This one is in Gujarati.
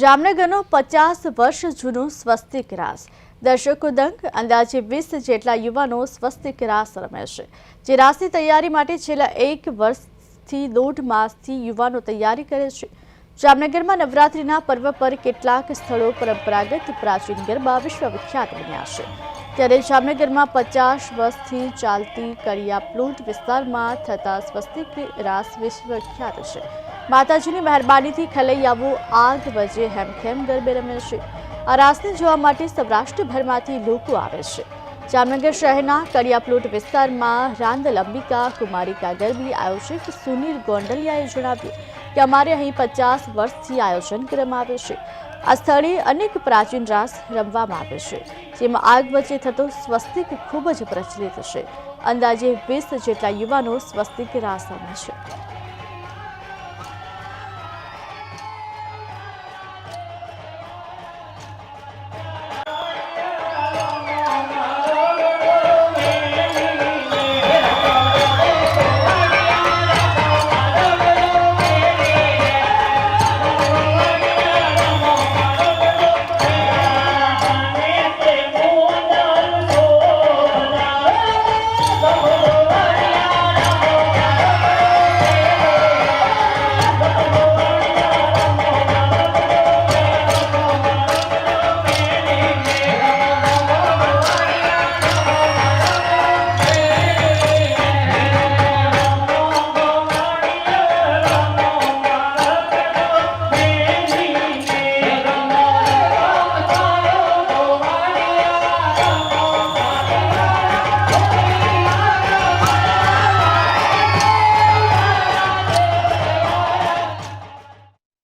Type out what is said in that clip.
જામનગરનો પચાસ વર્ષ જૂનો સ્વસ્તિક રાસ. દર્શકો દંગ અંદાજે વીસ જેટલા યુવાનો સ્વસ્તિક રાસ રમે છે. જે રાસની તૈયારી માટે છેલ્લા એક વર્ષથી દોઢ માસથી યુવાનો તૈયારી કરે છે. જામનગરમાં નવરાત્રિના પર્વ પર કેટલાક સ્થળો પરંપરાગત પ્રાચીન ગરબા વિશ્વવિખ્યાત બન્યા છે. ત્યારે જામનગરમાં પચાસ વર્ષથી ચાલતી કરિયા પ્લુન્ટ વિસ્તારમાં થતા સ્વસ્તિક રાસ વિશ્વખ્યાત છે. માતાજીની મહેરબાનીથી ખલૈયાઓ આગ વજે હેમખેમ ગરબે રમે છે. આ રાસને જોવા માટે સૌરાષ્ટ્રભરમાંથી લોકો આવે છે. જામનગર શહેરના કરિયાપ્લોટ વિસ્તારમાં રાંદલ અંબિકા કુમારિકા ગરબી આયોજક સુનીલ ગોંડલિયાએ જણાવ્યું કે અમારે અહીં પચાસ વર્ષથી આયોજન કરવામાં આવે છે. આ સ્થળે અનેક પ્રાચીન રાસ રમવામાં આવે છે, જેમાં આગ વચ્ચે થતો સ્વસ્તિક ખૂબ જ પ્રચલિત છે. અંદાજે વીસ જેટલા યુવાનો સ્વસ્તિક રાસ રમે છે.